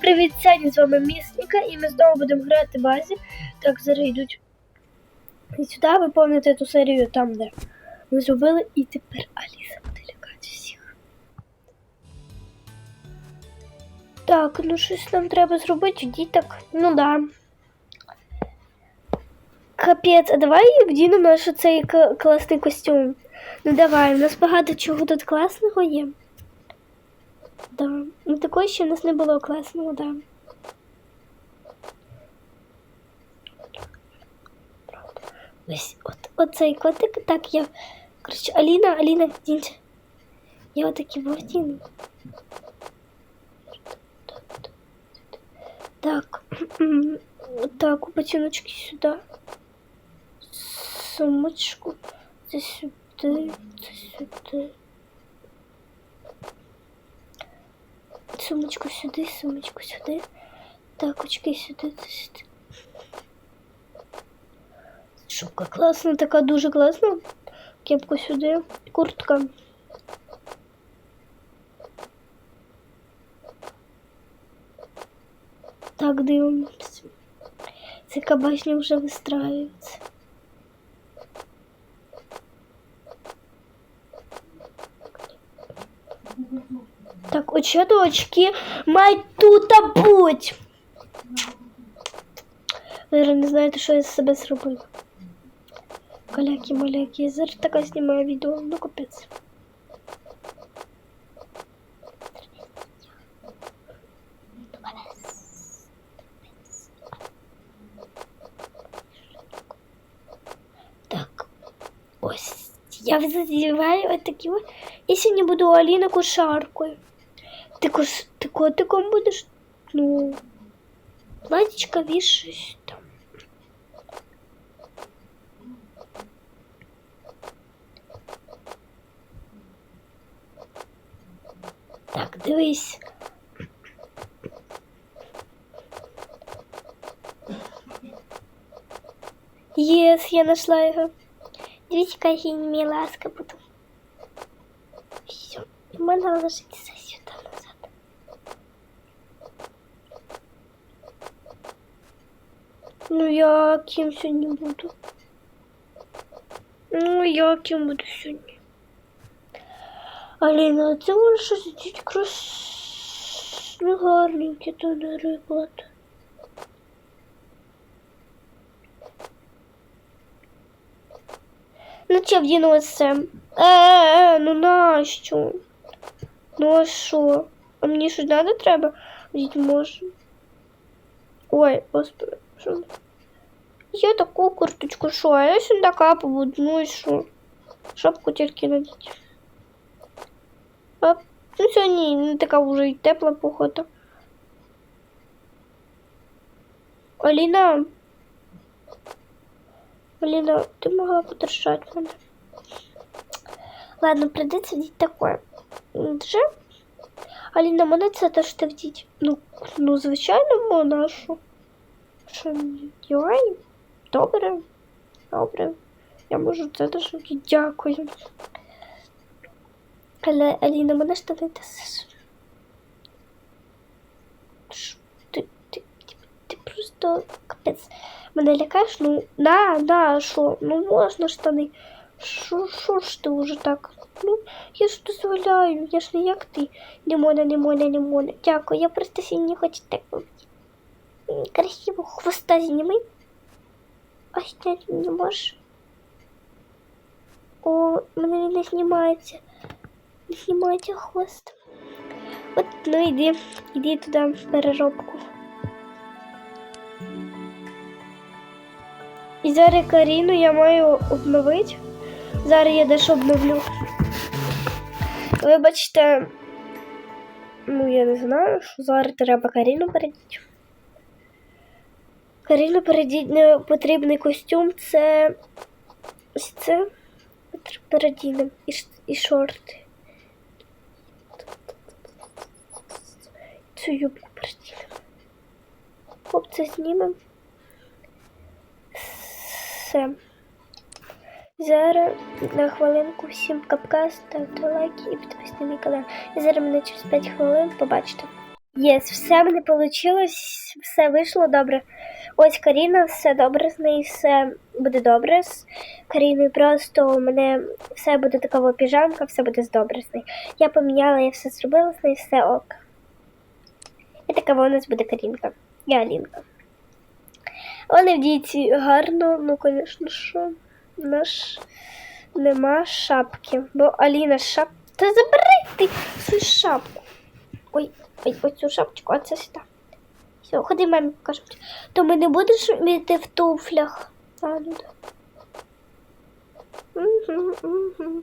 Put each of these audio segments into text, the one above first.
привіт, Саня, з вами Місника, і ми знову будемо грати в базі. Так, зараз йдуть. І сюди виповнити ту серію там, де ми зробили, і тепер Аліса буде лякати всіх. Так, ну щось нам треба зробити, діток. Ну да. Капець, а давай вдінемо наш цей класний костюм. Ну давай, у нас багато чого тут класного є. Да. Ну такого ще в нас не було класного, да. Ось от, оцей котик, так я. Коротше, Аліна, Аліна, дінься. Я отакі вовтіну. Так. Так, ботиночки сюди. Сумочку. Це сюди, це сюди. Сумочку сюди, сумочку сюди. Так, очки сюди, сюди. Шубка класна, така дуже класна. Кепку сюди, куртка. Так, дивимося. Це кабачні вже вистраюються. Так, очки мають тут буть. Ви не знаєте, що я з себе зробила. Каляки, маляки, я зараз така знімаю відео, ну капець. Так, ось. Я задіваю отакі. от. Я сьогодні буду Аліна кошаркою. Ти, кос... ти котиком будеш? Ну, платічка вішаєш там. Так, дивись. Єс, я нашла його. Дивіться, яка я мені ласка буду. Все, і можна ложитися Ну, я ким сьогодні буду? Ну, я ким буду сьогодні? Аліна, це може щось діть крас... Ну, гарненьке, то, наприклад. Ну, чи вдінула це? Е, е, ну нащо? Ну а що? А мені щось надо треба? Діть може. Ой, господи, що? Я таку курточку, що? Я сюди побуду, ну і що? Шапку тільки надіть. Ну сьогодні не така вже й тепла похода. Аліна. Аліна, ти могла подержати мене. Ладно, придеться вдіть таке. Вже? Аліна, мене це теж ти вдіть. Ну, ну звичайно, монашу. Дівай? Добре. Добре. Я можу це теж. Дякую. Але Аліна, мене ж дасиш. Ти, ти, ти, ти просто капець. Мене лякаєш? Ну, да, да, що? Ну можна штани. Що, що ж ти вже так? Ну, я ж дозволяю, я ж не як ти. Не можна, не можна, не можна. Дякую, я просто сьогодні хочу так робити. Красиво хвоста зніми. А зняти не можеш? О, мене не знімається. Не знімається хвост. От, ну йди, йди туди в переробку. І зараз Каріну я маю обновити. Зараз я дещо обновлю. Вибачте, ну я не знаю, що зараз треба Каріну передіти. Передіть потрібний костюм це ось це передінем і, і шорти. Цю юбку передінем. Оп, знімемо. Все. Зараз на хвилинку всім капка, ставте лайки і підписуйтесь на канал. І зараз мене через 5 хвилин побачите. Єс, все мене вийшло, все вийшло добре. Ось Каріна, все добре з нею, все буде добре з Каріною. Просто у мене все буде така піжамка, все буде добре з нею. Я поміняла, я все зробила з нею, все ок. І така у нас буде Карінка. Я Алінка. Вони в діті гарно, ну, звісно, що наш нема шапки. Бо Аліна шап. Та забери ти свою шапку. Ой, ой, оцю шапочку, а це сюди. Все, ходи мамі покажу. То ми не будеш йти в туфлях. Мгм, мгм.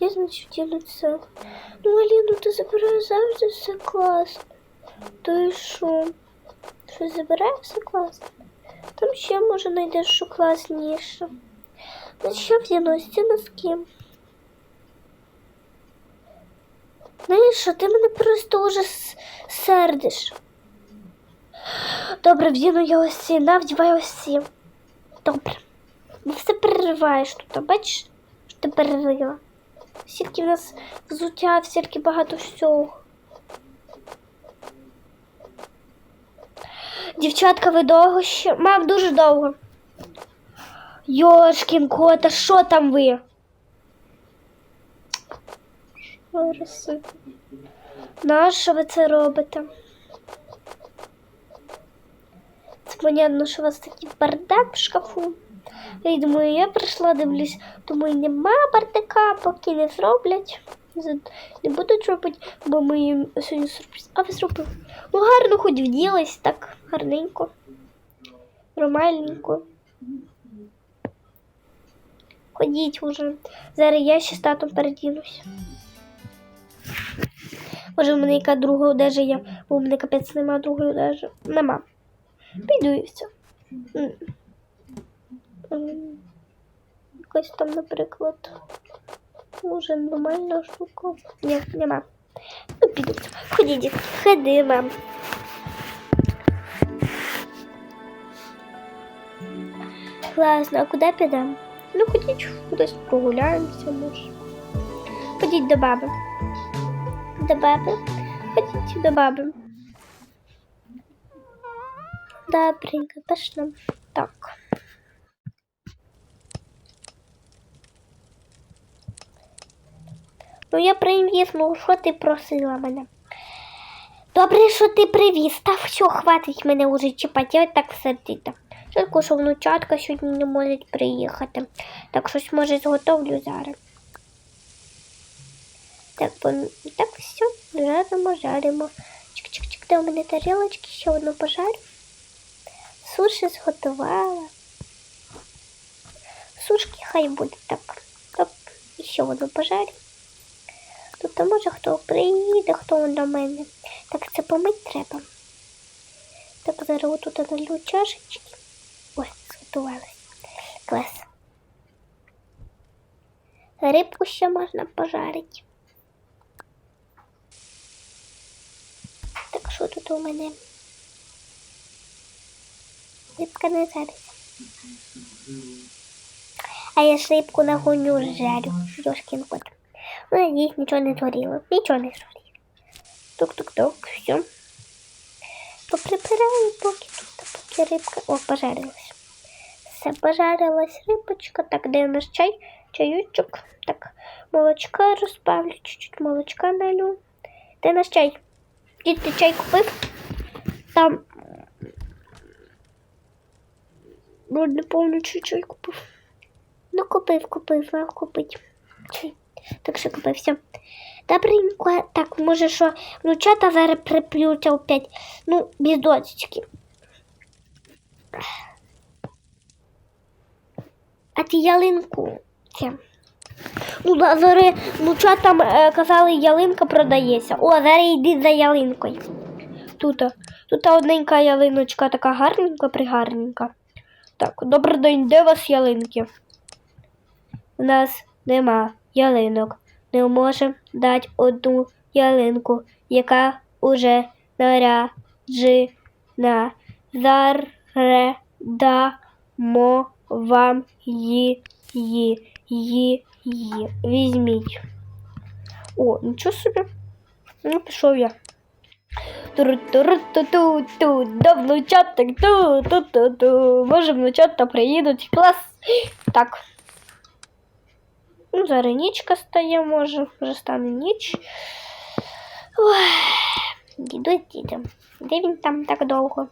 Я, значить, ділю це. Ну, Аліну, ти забираєш завжди все класно. То і що? Що забирає все класно? Там ще, може, знайдеш що класніше. Ну, що взялось ці носки? Знаєш, що ти мене просто уже сердиш. Добре, вдіну я ось ці, на, вдівай ось ці. Добре. Не все перериваєш тут, бачиш, що ти перерила. Стільки в нас взуття, стільки багато всього. Дівчатка, ви довго ще. Мам, дуже довго. Йошкін кота, що там ви? Що? Нащо ви це робите? Це понятно, що у вас такий бардак в шкафу. Я думаю, я прийшла, дивлюсь, думаю, нема бардака, поки не зроблять. Не будуть робити, бо ми їм сьогодні сюрприз. А ви зробили? Ну, гарно хоч вділась, так гарненько. Нормальненько. Ходіть уже. Зараз я ще з татом передінусь. Може, в мене яка друга одежа є, бо в мене капець нема другої одежі. Нема. Піду і все. Якось там, наприклад. Може, нормальна штука. Ні, нема. Ну, піду. Ходіть, дітки, ходи. Класно, а куди підемо? Ну, ходіть кудись прогуляємося, може. Ходіть до баби. До баби. Ходіть до баби. Добренько, пішли. Так. Ну, я привіз, ну що ти просила мене? Добре, що ти привіз. Та все, хватить мене вже чіпати, я так сердито. Тільки що внучатка сьогодні не можуть приїхати. Так щось може зготовлю зараз. Так, так все, жаримо, жаримо. Чик-чик-чик, де у мене тарілочки, ще одну пожарю. Суші зготувала. Сушки хай буде так. Оп, ще одну пожарю. Тобто, може, хто приїде, хто до мене. Так, це помить треба. Так, зараз отут налю чашечки. Ой. Клас. Рибку ще можна пожарити. Так, що тут у мене? Рибка не жариться. А я ж рибку на гоню жарю. Йошкін кот. Ну, надіюсь, нічого не згоріло. Нічого не згоріло. Тук-тук-тук, все. Поприбираю поки тут, поки рибка. О, пожарилась. Все, пожарилась рибочка. Так, де у нас чай? Чаючок. Так, молочка розбавлю, чуть-чуть молочка налю. Де наш чай? Дід, ти чай купив? Там. Ну, не помню, чи чай купив. Ну, купив, купив, мав купити. Чай. Так що купив все. Добренько. Так, може, що внучата зараз приплються опять. Ну, без дочечки. А ті ялинку. Це. Ну, зараз внучатам е, казали, ялинка продається. О, зараз йди за ялинкою. Тут, тут одненька ялиночка, така гарненька, пригарненька. Так, добрий день, де у вас ялинки? У нас нема ялинок. Не можемо дати одну ялинку, яка уже наряджена. Зараз дамо вам її. Її Є, візьміть. О, нічого собі. Ну, пішов я. Туру-туру-ту-ту-ту, до внучаток, ту-ту-ту-ту. Може, внучата приїдуть. Клас. Так. Ну, зараз нічка стає, може, вже стане ніч. Ой, дідусь дідом. Де він там так довго?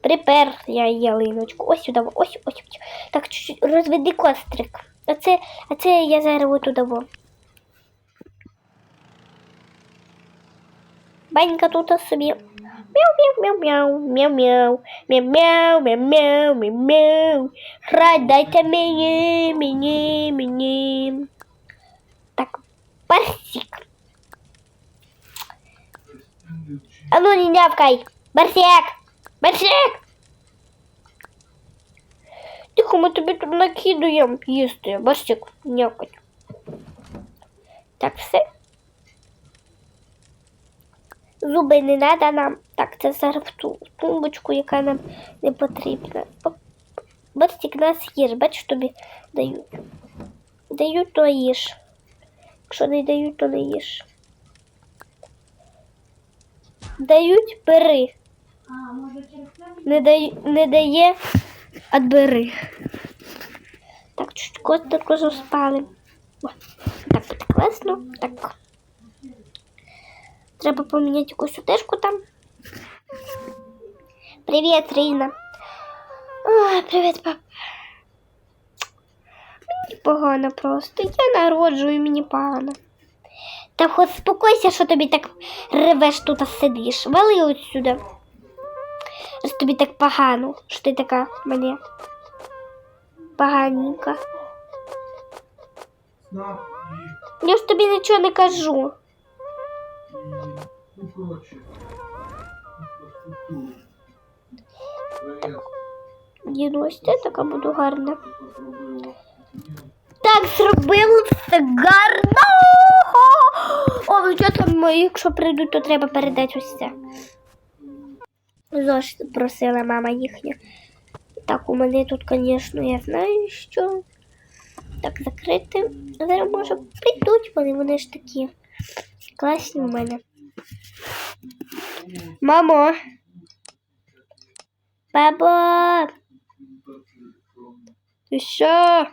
Припер я ялиночку. Ось сюди, ось, ось. Так, чуть-чуть розведи кострик. А це, а це я зараз отуди. во. Банька тут собі. Мяу-мяу-мяу-мяу, мяу-мяу, мяу-мяу, мяу-мяу, мяу-мяу. Грай, дайте мені, мені, мені. Так, Барсик. А ну не нявкай. Барсик! Барсик! Тихо, ми тобі тут накидуємо їсти. Барсик, нявкать. Так, все. Зуби не треба нам. Так, це зараз в ту тумбочку, яка нам не потрібна. Барсик нас їж, бачиш, тобі дають. Дають, то їж. Якщо не дають, то не їж. Дають, бери. Не, дає, не дає, а бери. Так, чуть котику уже спали. Так, буде класно. Так. Треба поміняти якусь утежку там. Привіт, Ріна. Ой, привіт, пап. Мені погано просто. Я народжую, мені погано. Та хоч спокойся, що тобі так ревеш тут сидиш. Вали отсюда. Раз тобі так погано, що ти така мені поганенька. Я ж тобі нічого не кажу. ну, Дідусь, ти така буду гарна. Так, зробили все гарно. О, ну там, якщо прийдуть, то треба передати ось це. Зош просила мама їхня. Так, у мене тут, звісно, я знаю, що. Так, закрити. Зараз може прийдуть вони, вони ж такі класні у мене. Мамо. Бабо. Ти що?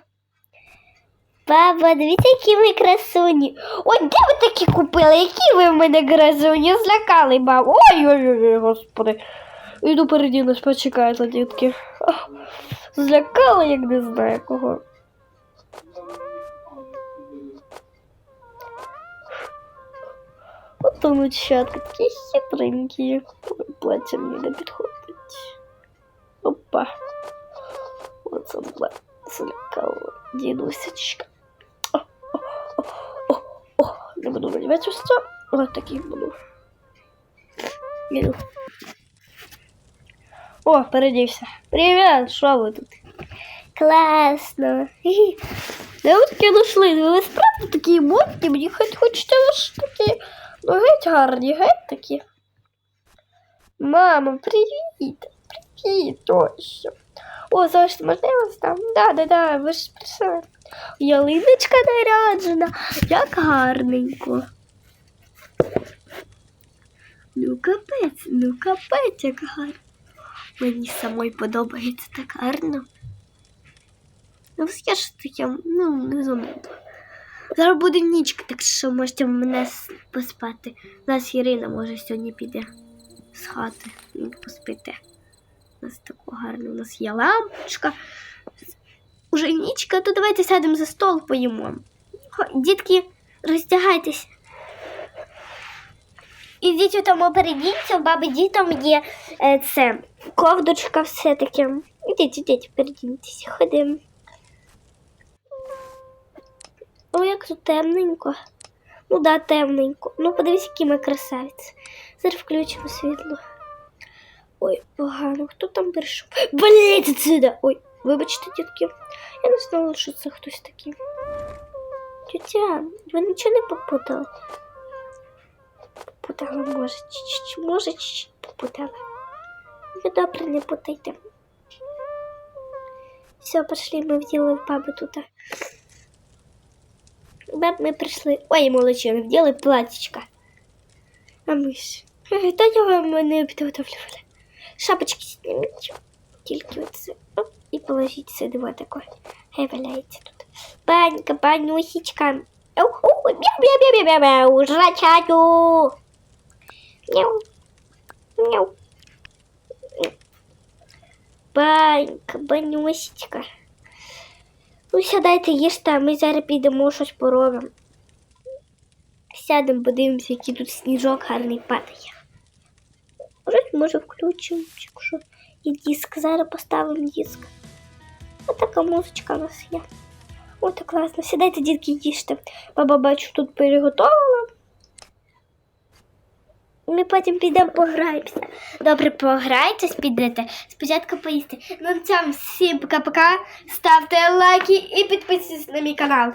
Баба, дивіться, які ви красуні. Ой, де ви такі купили? Які ви в мене красуні? Злякали бабу. Ой, ой, ой, ой, господи. Іду передінусь, почекайте, дітки. Ах, Злякали, як не знаю кого. От внучатка, такі хитренькі. Плаття мені не підходить. Опа. Оце зле. Злякало. Дідусечка. Не буду виливати це. Ось такий буду. Іду. О, передівся. Привіт, що ви тут? Класно. Де ви такі знайшли? Ви справді такі модні? Мені хоч хочете ж такі. Ну, геть гарні, геть такі. Мама, привіт. Привіт, тощо. О, завжди можна я вас там? Да, да, да, ви ж прийшли. Ялиночка наряджена, як гарненько. Ну капець, ну капець, як гарно. Мені самой подобається так гарно. Ну, все ж таке, ну, не занадто. Зараз буде нічка, так що можете мене поспати. У нас Ірина може сьогодні піде з хати і поспите. У нас тако гарно, у нас є лампочка. Уже нічка, то давайте сядемо за стол поїмо. Дітки, роздягайтесь. Ідіть у тому передінці, у баби дітям є е, це ковдочка все-таки. Ідіть, ідіть, передіньтесь, ходимо. О, як тут темненько. Ну да, темненько. Ну, подивись, які ми красавиці. Зараз включимо світло. Ой, погано, хто там прийшов? Блять, отсюда! Ой, вибачте, дітки. Я не знала, що це хтось такий. Тетя, ви нічого не попутали? Попутали, може, чуть-чуть, може, чуть-чуть попутали. Ви добре не путайте. Все, пошли, ми вділи бабу тут. Баб, ми прийшли. Ой, молодчина, вділи платічка. А ми ж. Е, Та його ми не підготовлювали. Шапочки зніміть. Тільки оце. Оп, і положіть сюди вот таке. Хай валяється тут. Банька, банюсічка. Уху, мяу-мяу-мяу-мяу, жрачаю. Мяу. Мяу. Банька, банюсічка. Ну, сядайте, їжте, а ми зараз підемо щось поробимо. Сядемо, подивимося, який тут сніжок гарний падає. Може, може включимо, якщо є диск. Зараз поставимо диск. Ось така музичка у нас є. О, так класно. Сідайте, дітки, їжте. Баба, бачу, тут переготовила. Ми потім підемо пограємося. Добре, пограйтесь, підете. Спочатку поїсти. Ну, цьому всім пока-пока. Ставте лайки і підписуйтесь на мій канал.